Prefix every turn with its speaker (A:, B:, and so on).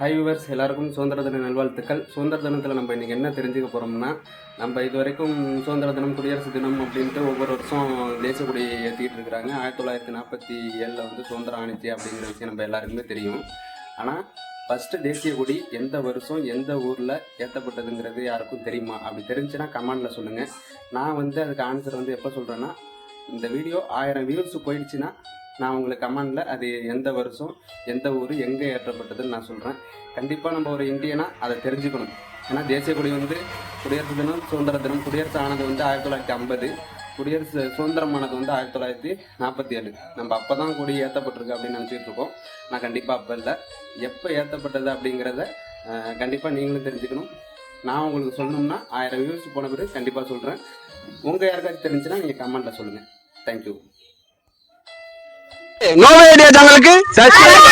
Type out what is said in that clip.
A: High viewers எல்லாருக்கும் சுதந்திர தின நல்வாழ்த்துக்கள். சுதந்திர தினத்தில் நம்ம இன்றைக்கி என்ன தெரிஞ்சுக்க போகிறோம்னா நம்ம இது வரைக்கும் சுதந்திர தினம் குடியரசு தினம் அப்படின்ட்டு ஒவ்வொரு வருஷம் தேசிய ஏற்றிக்கிட்டு இருக்கிறாங்க. ஆயிரத்தி தொள்ளாயிரத்தி நாற்பத்தி ஏழில் வந்து சுதந்திரம் ஆணிச்சு அப்படிங்கிற விஷயம் நம்ம எல்லாருக்குமே தெரியும். ஆனால் ஃபஸ்ட்டு தேசிய கொடி எந்த வருஷம் எந்த ஊரில் ஏற்றப்பட்டதுங்கிறது யாருக்கும் தெரியுமா? அப்படி தெரிஞ்சுன்னா கமெண்டில் சொல்லுங்கள் நான் வந்து அதுக்கு ஆன்சர் வந்து எப்போ சொல்கிறேன்னா இந்த வீடியோ ஆயிரம் வியூஸ் போயிடுச்சுன்னா நான் உங்களுக்கு கமெண்டில் அது எந்த வருஷம் எந்த ஊர் எங்கே ஏற்றப்பட்டதுன்னு நான் சொல்கிறேன் கண்டிப்பாக நம்ம ஒரு இந்தியனாக அதை தெரிஞ்சுக்கணும். ஏன்னா தேசிய கொடி வந்து குடியரசு தினம் சுதந்திர தினம் குடியரசு ஆனது வந்து ஆயிரத்தி தொள்ளாயிரத்தி ஐம்பது குடியரசு சுதந்திரமானது வந்து ஆயிரத்தி தொள்ளாயிரத்தி நாற்பத்தி ஏழு. நம்ம அப்போ தான் கொடி ஏற்றப்பட்டிருக்கு அப்படின்னு நினச்சிட்டு இருக்கோம். நான் கண்டிப்பாக அப்போ இல்லை. எப்போ ஏற்றப்பட்டது அப்படிங்கிறத கண்டிப்பாக நீங்களும் தெரிஞ்சுக்கணும். நான் உங்களுக்கு சொல்லணும்னா ஆயிரம் வியூஸ் போன பிறகு கண்டிப்பாக சொல்கிறேன் உங்கள் யாருக்காச்சும் தெரிஞ்சுன்னா நீங்கள் கமெண்ட்டில் சொல்லுங்கள் தேங்க்யூ
B: నో ఐడియా ఛానల్కి సబ్స్క్రైబ్